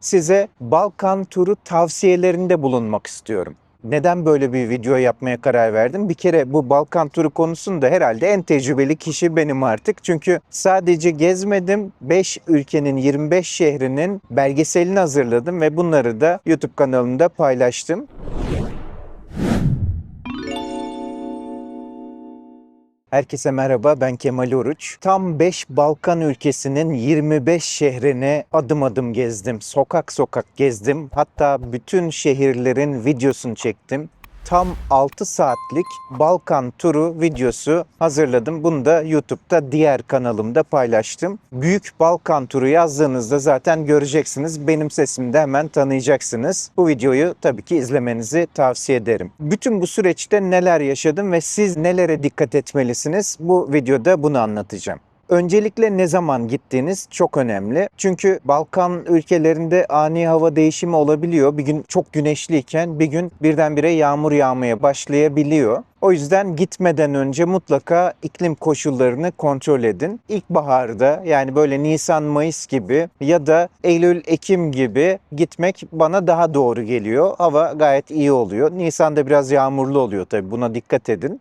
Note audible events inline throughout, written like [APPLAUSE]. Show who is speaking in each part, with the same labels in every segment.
Speaker 1: size Balkan turu tavsiyelerinde bulunmak istiyorum. Neden böyle bir video yapmaya karar verdim? Bir kere bu Balkan turu konusunda herhalde en tecrübeli kişi benim artık. Çünkü sadece gezmedim, 5 ülkenin 25 şehrinin belgeselini hazırladım ve bunları da YouTube kanalımda paylaştım. Herkese merhaba ben Kemal Oruç. Tam 5 Balkan ülkesinin 25 şehrini adım adım gezdim. Sokak sokak gezdim. Hatta bütün şehirlerin videosunu çektim. Tam 6 saatlik Balkan turu videosu hazırladım. Bunu da YouTube'da diğer kanalımda paylaştım. Büyük Balkan turu yazdığınızda zaten göreceksiniz. Benim sesimi de hemen tanıyacaksınız. Bu videoyu tabii ki izlemenizi tavsiye ederim. Bütün bu süreçte neler yaşadım ve siz nelere dikkat etmelisiniz? Bu videoda bunu anlatacağım. Öncelikle ne zaman gittiğiniz çok önemli. Çünkü Balkan ülkelerinde ani hava değişimi olabiliyor. Bir gün çok güneşliyken bir gün birdenbire yağmur yağmaya başlayabiliyor. O yüzden gitmeden önce mutlaka iklim koşullarını kontrol edin. İlkbaharda yani böyle Nisan Mayıs gibi ya da Eylül Ekim gibi gitmek bana daha doğru geliyor. Hava gayet iyi oluyor. Nisan'da biraz yağmurlu oluyor tabii buna dikkat edin.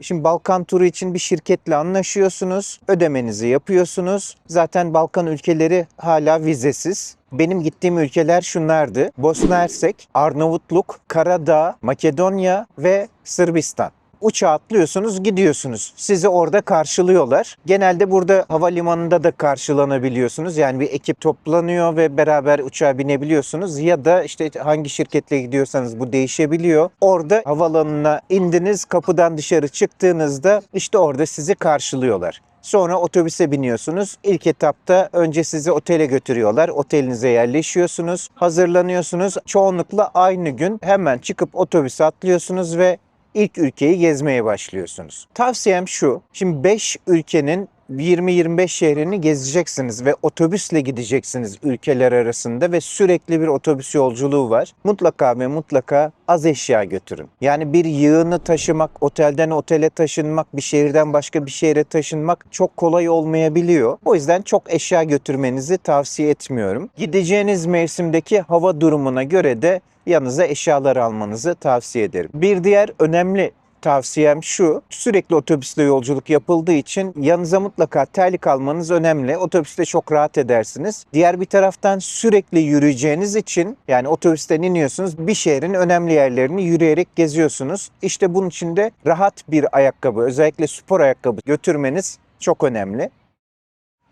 Speaker 1: Şimdi Balkan turu için bir şirketle anlaşıyorsunuz, ödemenizi yapıyorsunuz. Zaten Balkan ülkeleri hala vizesiz. Benim gittiğim ülkeler şunlardı. Bosna Hersek, Arnavutluk, Karadağ, Makedonya ve Sırbistan uçağa atlıyorsunuz gidiyorsunuz. Sizi orada karşılıyorlar. Genelde burada havalimanında da karşılanabiliyorsunuz. Yani bir ekip toplanıyor ve beraber uçağa binebiliyorsunuz. Ya da işte hangi şirketle gidiyorsanız bu değişebiliyor. Orada havalanına indiniz kapıdan dışarı çıktığınızda işte orada sizi karşılıyorlar. Sonra otobüse biniyorsunuz. İlk etapta önce sizi otele götürüyorlar. Otelinize yerleşiyorsunuz. Hazırlanıyorsunuz. Çoğunlukla aynı gün hemen çıkıp otobüse atlıyorsunuz ve ilk ülkeyi gezmeye başlıyorsunuz. Tavsiyem şu. Şimdi 5 ülkenin 20-25 şehrini gezeceksiniz ve otobüsle gideceksiniz ülkeler arasında ve sürekli bir otobüs yolculuğu var. Mutlaka ve mutlaka az eşya götürün. Yani bir yığını taşımak, otelden otele taşınmak, bir şehirden başka bir şehre taşınmak çok kolay olmayabiliyor. O yüzden çok eşya götürmenizi tavsiye etmiyorum. Gideceğiniz mevsimdeki hava durumuna göre de yanınıza eşyalar almanızı tavsiye ederim. Bir diğer önemli tavsiyem şu. Sürekli otobüsle yolculuk yapıldığı için yanınıza mutlaka terlik almanız önemli. Otobüste çok rahat edersiniz. Diğer bir taraftan sürekli yürüyeceğiniz için yani otobüsten iniyorsunuz bir şehrin önemli yerlerini yürüyerek geziyorsunuz. İşte bunun için de rahat bir ayakkabı özellikle spor ayakkabı götürmeniz çok önemli.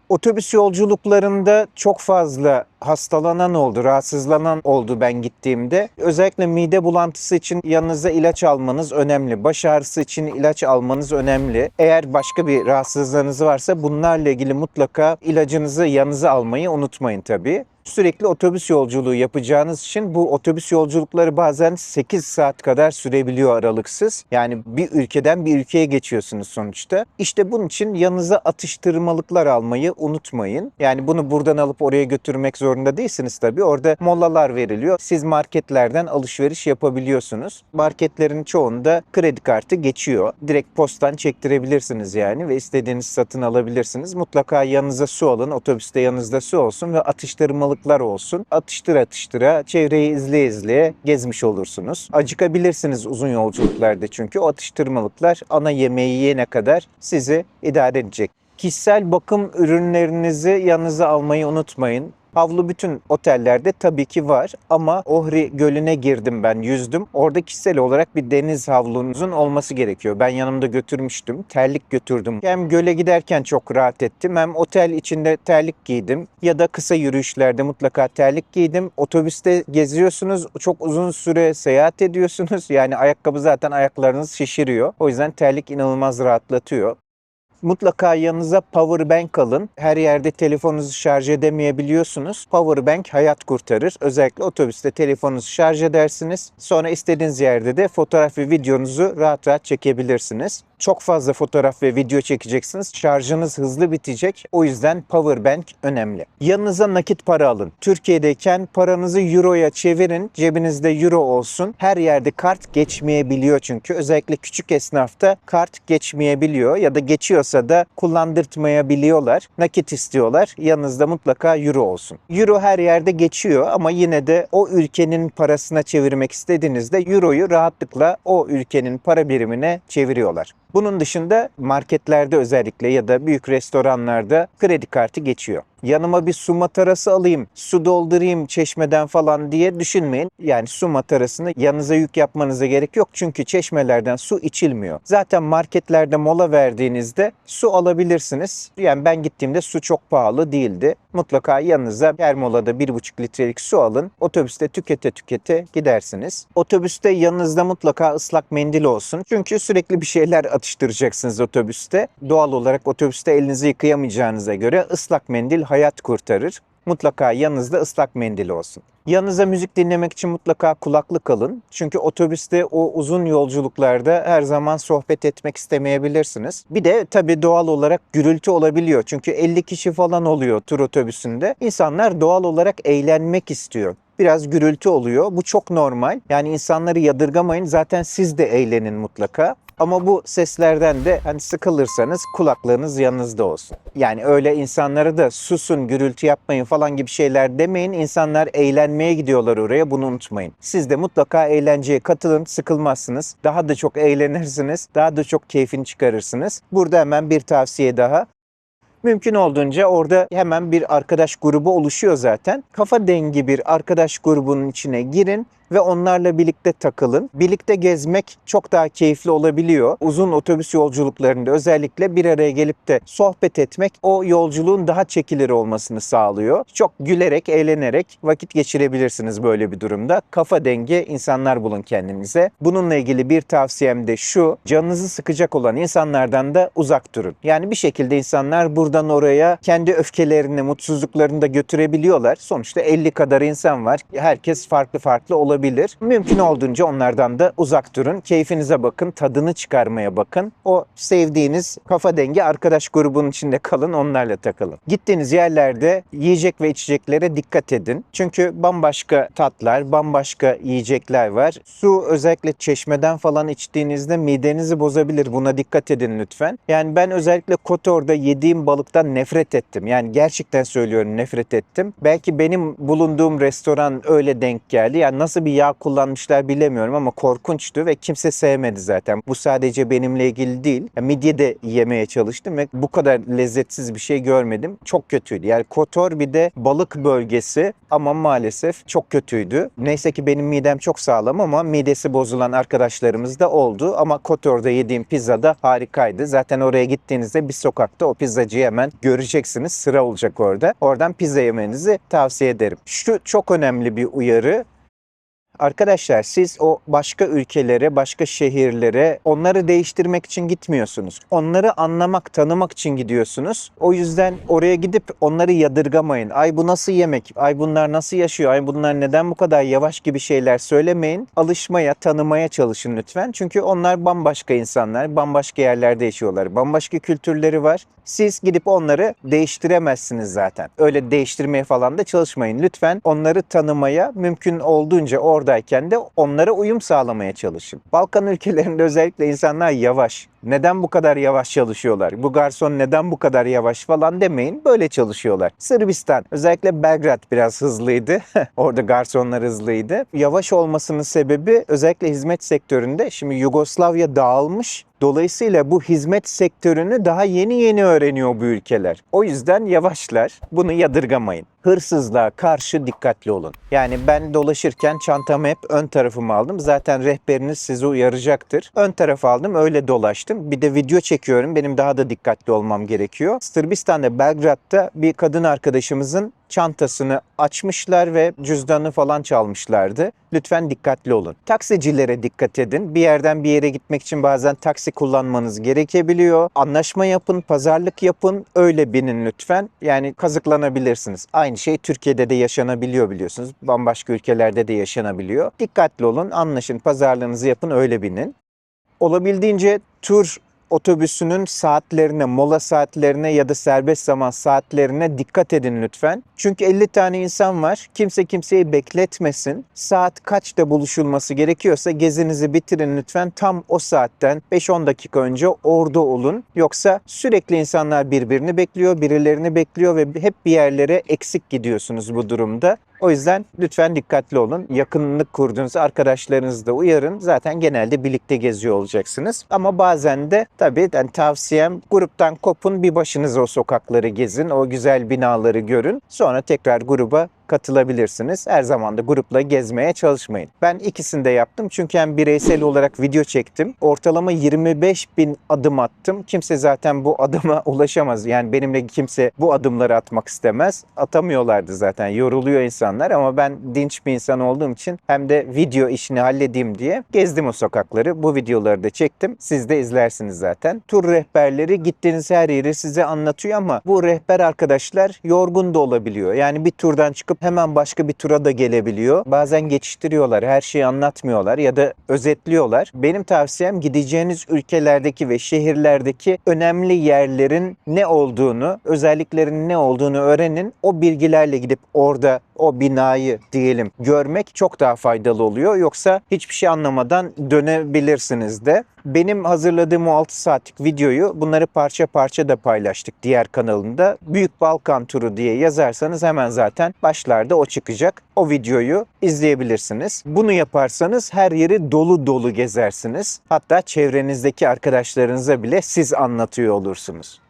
Speaker 1: Otobüs yolculuklarında çok fazla hastalanan oldu, rahatsızlanan oldu ben gittiğimde. Özellikle mide bulantısı için yanınıza ilaç almanız önemli. Baş ağrısı için ilaç almanız önemli. Eğer başka bir rahatsızlığınız varsa bunlarla ilgili mutlaka ilacınızı yanınıza almayı unutmayın tabii. Sürekli otobüs yolculuğu yapacağınız için bu otobüs yolculukları bazen 8 saat kadar sürebiliyor aralıksız. Yani bir ülkeden bir ülkeye geçiyorsunuz sonuçta. İşte bunun için yanınıza atıştırmalıklar almayı unutmayın. Yani bunu buradan alıp oraya götürmek zorunda değilsiniz tabii. Orada molalar veriliyor. Siz marketlerden alışveriş yapabiliyorsunuz. Marketlerin çoğunda kredi kartı geçiyor. Direkt postan çektirebilirsiniz yani ve istediğiniz satın alabilirsiniz. Mutlaka yanınıza su alın. Otobüste yanınızda su olsun ve atıştırmalıklar olsun. Atıştır atıştıra çevreyi izleye izleye gezmiş olursunuz. Acıkabilirsiniz uzun yolculuklarda çünkü o atıştırmalıklar ana yemeği yiyene kadar sizi idare edecek. Kişisel bakım ürünlerinizi yanınıza almayı unutmayın. Havlu bütün otellerde tabii ki var ama Ohri Gölü'ne girdim ben yüzdüm. Orada kişisel olarak bir deniz havlunuzun olması gerekiyor. Ben yanımda götürmüştüm. Terlik götürdüm. Hem göle giderken çok rahat ettim hem otel içinde terlik giydim. Ya da kısa yürüyüşlerde mutlaka terlik giydim. Otobüste geziyorsunuz. Çok uzun süre seyahat ediyorsunuz. Yani ayakkabı zaten ayaklarınız şişiriyor. O yüzden terlik inanılmaz rahatlatıyor. Mutlaka yanınıza power bank alın. Her yerde telefonunuzu şarj edemeyebiliyorsunuz. Power bank hayat kurtarır. Özellikle otobüste telefonunuzu şarj edersiniz. Sonra istediğiniz yerde de fotoğraf ve videonuzu rahat rahat çekebilirsiniz. Çok fazla fotoğraf ve video çekeceksiniz. Şarjınız hızlı bitecek. O yüzden power bank önemli. Yanınıza nakit para alın. Türkiye'deyken paranızı euroya çevirin. Cebinizde euro olsun. Her yerde kart geçmeyebiliyor çünkü. Özellikle küçük esnafta kart geçmeyebiliyor ya da geçiyorsa olursa da kullandırtmayabiliyorlar. Nakit istiyorlar. Yanınızda mutlaka euro olsun. Euro her yerde geçiyor ama yine de o ülkenin parasına çevirmek istediğinizde euroyu rahatlıkla o ülkenin para birimine çeviriyorlar. Bunun dışında marketlerde özellikle ya da büyük restoranlarda kredi kartı geçiyor. Yanıma bir su matarası alayım, su doldurayım çeşmeden falan diye düşünmeyin. Yani su matarasını yanınıza yük yapmanıza gerek yok. Çünkü çeşmelerden su içilmiyor. Zaten marketlerde mola verdiğinizde su alabilirsiniz. Yani ben gittiğimde su çok pahalı değildi. Mutlaka yanınıza her molada 1,5 litrelik su alın. Otobüste tükete tükete gidersiniz. Otobüste yanınızda mutlaka ıslak mendil olsun. Çünkü sürekli bir şeyler atıştıracaksınız otobüste. Doğal olarak otobüste elinizi yıkayamayacağınıza göre ıslak mendil hayat kurtarır. Mutlaka yanınızda ıslak mendil olsun. Yanınıza müzik dinlemek için mutlaka kulaklık alın. Çünkü otobüste o uzun yolculuklarda her zaman sohbet etmek istemeyebilirsiniz. Bir de tabii doğal olarak gürültü olabiliyor. Çünkü 50 kişi falan oluyor tur otobüsünde. İnsanlar doğal olarak eğlenmek istiyor biraz gürültü oluyor. Bu çok normal. Yani insanları yadırgamayın. Zaten siz de eğlenin mutlaka. Ama bu seslerden de hani sıkılırsanız kulaklarınız yanınızda olsun. Yani öyle insanlara da susun, gürültü yapmayın falan gibi şeyler demeyin. İnsanlar eğlenmeye gidiyorlar oraya bunu unutmayın. Siz de mutlaka eğlenceye katılın, sıkılmazsınız. Daha da çok eğlenirsiniz, daha da çok keyfini çıkarırsınız. Burada hemen bir tavsiye daha. Mümkün olduğunca orada hemen bir arkadaş grubu oluşuyor zaten. Kafa dengi bir arkadaş grubunun içine girin ve onlarla birlikte takılın. Birlikte gezmek çok daha keyifli olabiliyor. Uzun otobüs yolculuklarında özellikle bir araya gelip de sohbet etmek o yolculuğun daha çekilir olmasını sağlıyor. Çok gülerek, eğlenerek vakit geçirebilirsiniz böyle bir durumda. Kafa dengi insanlar bulun kendinize. Bununla ilgili bir tavsiyem de şu. Canınızı sıkacak olan insanlardan da uzak durun. Yani bir şekilde insanlar buradan oraya kendi öfkelerini, mutsuzluklarını da götürebiliyorlar. Sonuçta 50 kadar insan var. Herkes farklı farklı olabilir. Mümkün olduğunca onlardan da uzak durun. Keyfinize bakın, tadını çıkarmaya bakın. O sevdiğiniz kafa dengi arkadaş grubunun içinde kalın, onlarla takılın. Gittiğiniz yerlerde yiyecek ve içeceklere dikkat edin. Çünkü bambaşka tatlar, bambaşka yiyecekler var. Su özellikle çeşmeden falan içtiğinizde midenizi bozabilir. Buna dikkat edin lütfen. Yani ben özellikle Kotor'da yediğim balıktan nefret ettim. Yani gerçekten söylüyorum nefret ettim. Belki benim bulunduğum restoran öyle denk geldi. Yani nasıl bir yağ kullanmışlar bilemiyorum ama korkunçtu ve kimse sevmedi zaten. Bu sadece benimle ilgili değil. Ya midye de yemeye çalıştım ve bu kadar lezzetsiz bir şey görmedim. Çok kötüydü. Yani Kotor bir de balık bölgesi ama maalesef çok kötüydü. Neyse ki benim midem çok sağlam ama midesi bozulan arkadaşlarımız da oldu. Ama Kotor'da yediğim pizza da harikaydı. Zaten oraya gittiğinizde bir sokakta o pizzacıyı hemen göreceksiniz. Sıra olacak orada. Oradan pizza yemenizi tavsiye ederim. Şu çok önemli bir uyarı. Arkadaşlar siz o başka ülkelere, başka şehirlere onları değiştirmek için gitmiyorsunuz. Onları anlamak, tanımak için gidiyorsunuz. O yüzden oraya gidip onları yadırgamayın. Ay bu nasıl yemek? Ay bunlar nasıl yaşıyor? Ay bunlar neden bu kadar yavaş gibi şeyler söylemeyin. Alışmaya, tanımaya çalışın lütfen. Çünkü onlar bambaşka insanlar, bambaşka yerlerde yaşıyorlar. Bambaşka kültürleri var. Siz gidip onları değiştiremezsiniz zaten. Öyle değiştirmeye falan da çalışmayın. Lütfen onları tanımaya, mümkün olduğunca oradayken de onlara uyum sağlamaya çalışın. Balkan ülkelerinde özellikle insanlar yavaş. Neden bu kadar yavaş çalışıyorlar? Bu garson neden bu kadar yavaş falan demeyin. Böyle çalışıyorlar. Sırbistan özellikle Belgrad biraz hızlıydı. [LAUGHS] Orada garsonlar hızlıydı. Yavaş olmasının sebebi özellikle hizmet sektöründe şimdi Yugoslavya dağılmış. Dolayısıyla bu hizmet sektörünü daha yeni yeni öğreniyor bu ülkeler. O yüzden yavaşlar. Bunu yadırgamayın. Hırsızlığa karşı dikkatli olun. Yani ben dolaşırken çantamı hep ön tarafıma aldım. Zaten rehberiniz sizi uyaracaktır. Ön tarafı aldım öyle dolaştım. Bir de video çekiyorum. Benim daha da dikkatli olmam gerekiyor. Sırbistan'da Belgrad'da bir kadın arkadaşımızın çantasını açmışlar ve cüzdanını falan çalmışlardı. Lütfen dikkatli olun. Taksicilere dikkat edin. Bir yerden bir yere gitmek için bazen taksi kullanmanız gerekebiliyor. Anlaşma yapın, pazarlık yapın, öyle binin lütfen. Yani kazıklanabilirsiniz. Aynı şey Türkiye'de de yaşanabiliyor biliyorsunuz. Bambaşka ülkelerde de yaşanabiliyor. Dikkatli olun, anlaşın, pazarlığınızı yapın, öyle binin. Olabildiğince tur otobüsünün saatlerine, mola saatlerine ya da serbest zaman saatlerine dikkat edin lütfen. Çünkü 50 tane insan var. Kimse kimseyi bekletmesin. Saat kaçta buluşulması gerekiyorsa gezinizi bitirin lütfen. Tam o saatten 5-10 dakika önce orada olun. Yoksa sürekli insanlar birbirini bekliyor, birilerini bekliyor ve hep bir yerlere eksik gidiyorsunuz bu durumda. O yüzden lütfen dikkatli olun. Yakınlık kurduğunuz arkadaşlarınızı da uyarın. Zaten genelde birlikte geziyor olacaksınız. Ama bazen de tabii yani tavsiyem gruptan kopun bir başınıza o sokakları gezin. O güzel binaları görün. Sonra tekrar gruba katılabilirsiniz. Her zaman da grupla gezmeye çalışmayın. Ben ikisini de yaptım çünkü hem bireysel olarak video çektim. Ortalama 25 bin adım attım. Kimse zaten bu adıma [LAUGHS] ulaşamaz. Yani benimle kimse bu adımları atmak istemez. Atamıyorlardı zaten. Yoruluyor insanlar ama ben dinç bir insan olduğum için hem de video işini halledeyim diye gezdim o sokakları. Bu videoları da çektim. Siz de izlersiniz zaten. Tur rehberleri gittiğiniz her yeri size anlatıyor ama bu rehber arkadaşlar yorgun da olabiliyor. Yani bir turdan çıkıp hemen başka bir tura da gelebiliyor. Bazen geçiştiriyorlar, her şeyi anlatmıyorlar ya da özetliyorlar. Benim tavsiyem gideceğiniz ülkelerdeki ve şehirlerdeki önemli yerlerin ne olduğunu, özelliklerinin ne olduğunu öğrenin. O bilgilerle gidip orada o binayı diyelim görmek çok daha faydalı oluyor. Yoksa hiçbir şey anlamadan dönebilirsiniz de. Benim hazırladığım o 6 saatlik videoyu bunları parça parça da paylaştık diğer kanalında. Büyük Balkan Turu diye yazarsanız hemen zaten başlarda o çıkacak. O videoyu izleyebilirsiniz. Bunu yaparsanız her yeri dolu dolu gezersiniz. Hatta çevrenizdeki arkadaşlarınıza bile siz anlatıyor olursunuz.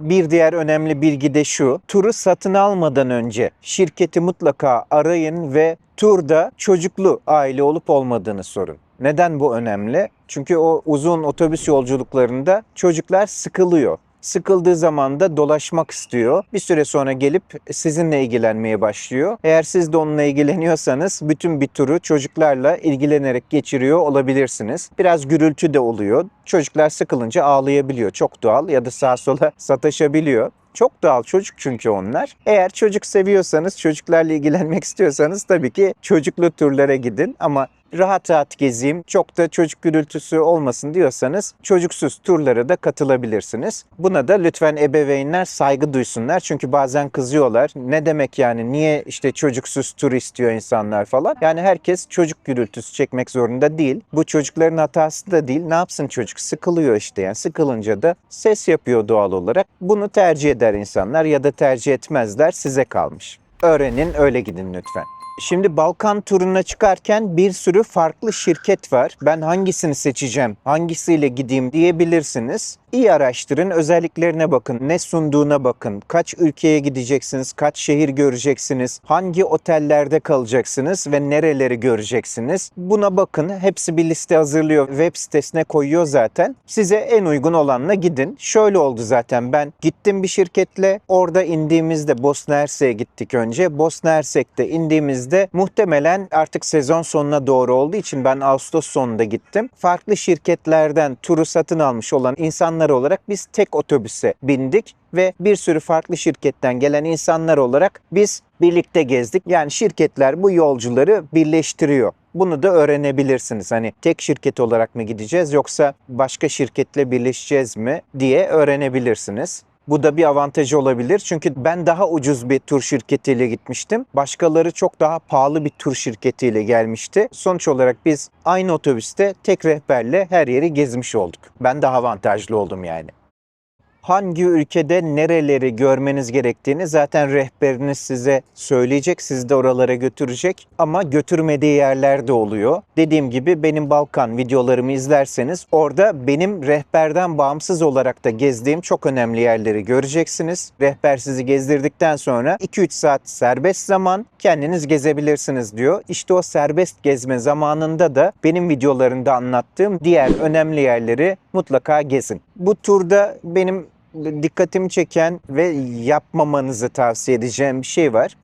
Speaker 1: Bir diğer önemli bilgi de şu. Turu satın almadan önce şirketi mutlaka arayın ve turda çocuklu aile olup olmadığını sorun. Neden bu önemli? Çünkü o uzun otobüs yolculuklarında çocuklar sıkılıyor. Sıkıldığı zaman da dolaşmak istiyor. Bir süre sonra gelip sizinle ilgilenmeye başlıyor. Eğer siz de onunla ilgileniyorsanız bütün bir turu çocuklarla ilgilenerek geçiriyor olabilirsiniz. Biraz gürültü de oluyor. Çocuklar sıkılınca ağlayabiliyor. Çok doğal ya da sağa sola [LAUGHS] sataşabiliyor. Çok doğal çocuk çünkü onlar. Eğer çocuk seviyorsanız, çocuklarla ilgilenmek [LAUGHS] istiyorsanız tabii ki çocuklu turlara gidin ama rahat rahat gezeyim, çok da çocuk gürültüsü olmasın diyorsanız çocuksuz turlara da katılabilirsiniz. Buna da lütfen ebeveynler saygı duysunlar. Çünkü bazen kızıyorlar. Ne demek yani niye işte çocuksuz tur istiyor insanlar falan. Yani herkes çocuk gürültüsü çekmek zorunda değil. Bu çocukların hatası da değil. Ne yapsın çocuk? Sıkılıyor işte yani. Sıkılınca da ses yapıyor doğal olarak. Bunu tercih eder insanlar ya da tercih etmezler. Size kalmış. Öğrenin öyle gidin lütfen. Şimdi Balkan turuna çıkarken bir sürü farklı şirket var. Ben hangisini seçeceğim, hangisiyle gideyim diyebilirsiniz. İyi araştırın, özelliklerine bakın, ne sunduğuna bakın, kaç ülkeye gideceksiniz, kaç şehir göreceksiniz, hangi otellerde kalacaksınız ve nereleri göreceksiniz. Buna bakın, hepsi bir liste hazırlıyor, web sitesine koyuyor zaten. Size en uygun olanla gidin. Şöyle oldu zaten ben gittim bir şirketle, orada indiğimizde Bosna Hersek'e gittik önce. Bosna Hersek'te indiğimizde muhtemelen artık sezon sonuna doğru olduğu için ben Ağustos sonunda gittim. Farklı şirketlerden turu satın almış olan insanlar olarak biz tek otobüse bindik ve bir sürü farklı şirketten gelen insanlar olarak biz birlikte gezdik. Yani şirketler bu yolcuları birleştiriyor. Bunu da öğrenebilirsiniz. Hani tek şirket olarak mı gideceğiz yoksa başka şirketle birleşeceğiz mi diye öğrenebilirsiniz. Bu da bir avantajı olabilir. Çünkü ben daha ucuz bir tur şirketiyle gitmiştim. Başkaları çok daha pahalı bir tur şirketiyle gelmişti. Sonuç olarak biz aynı otobüste tek rehberle her yeri gezmiş olduk. Ben daha avantajlı oldum yani hangi ülkede nereleri görmeniz gerektiğini zaten rehberiniz size söyleyecek, sizi de oralara götürecek ama götürmediği yerler de oluyor. Dediğim gibi benim Balkan videolarımı izlerseniz orada benim rehberden bağımsız olarak da gezdiğim çok önemli yerleri göreceksiniz. Rehber sizi gezdirdikten sonra 2-3 saat serbest zaman kendiniz gezebilirsiniz diyor. İşte o serbest gezme zamanında da benim videolarımda anlattığım diğer önemli yerleri mutlaka gezin. Bu turda benim dikkatimi çeken ve yapmamanızı tavsiye edeceğim bir şey var.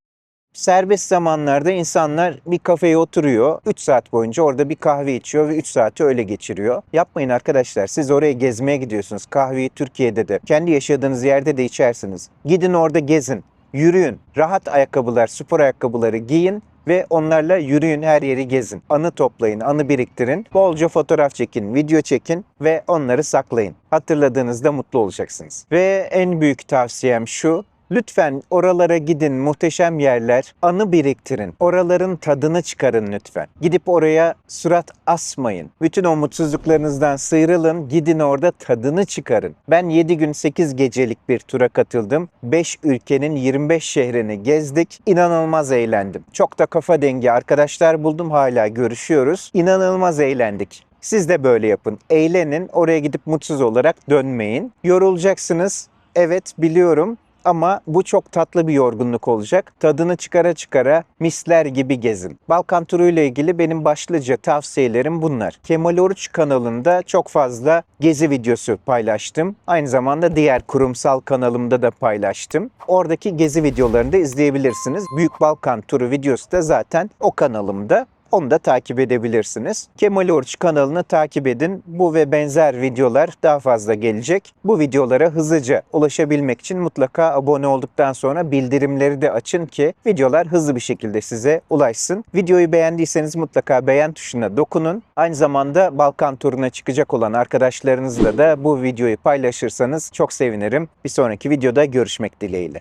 Speaker 1: Serbest zamanlarda insanlar bir kafeye oturuyor. 3 saat boyunca orada bir kahve içiyor ve 3 saati öyle geçiriyor. Yapmayın arkadaşlar. Siz oraya gezmeye gidiyorsunuz. Kahveyi Türkiye'de de, kendi yaşadığınız yerde de içersiniz. Gidin orada gezin. Yürüyün. Rahat ayakkabılar, spor ayakkabıları giyin ve onlarla yürüyün her yeri gezin. Anı toplayın, anı biriktirin. Bolca fotoğraf çekin, video çekin ve onları saklayın. Hatırladığınızda mutlu olacaksınız. Ve en büyük tavsiyem şu. Lütfen oralara gidin muhteşem yerler. Anı biriktirin. Oraların tadını çıkarın lütfen. Gidip oraya surat asmayın. Bütün o mutsuzluklarınızdan sıyrılın. Gidin orada tadını çıkarın. Ben 7 gün 8 gecelik bir tura katıldım. 5 ülkenin 25 şehrini gezdik. İnanılmaz eğlendim. Çok da kafa dengi arkadaşlar buldum. Hala görüşüyoruz. İnanılmaz eğlendik. Siz de böyle yapın. Eğlenin. Oraya gidip mutsuz olarak dönmeyin. Yorulacaksınız. Evet biliyorum ama bu çok tatlı bir yorgunluk olacak. Tadını çıkara çıkara misler gibi gezin. Balkan turu ile ilgili benim başlıca tavsiyelerim bunlar. Kemal Oruç kanalında çok fazla gezi videosu paylaştım. Aynı zamanda diğer kurumsal kanalımda da paylaştım. Oradaki gezi videolarını da izleyebilirsiniz. Büyük Balkan turu videosu da zaten o kanalımda. Onu da takip edebilirsiniz. Kemal Oruç kanalını takip edin. Bu ve benzer videolar daha fazla gelecek. Bu videolara hızlıca ulaşabilmek için mutlaka abone olduktan sonra bildirimleri de açın ki videolar hızlı bir şekilde size ulaşsın. Videoyu beğendiyseniz mutlaka beğen tuşuna dokunun. Aynı zamanda Balkan turuna çıkacak olan arkadaşlarınızla da bu videoyu paylaşırsanız çok sevinirim. Bir sonraki videoda görüşmek dileğiyle.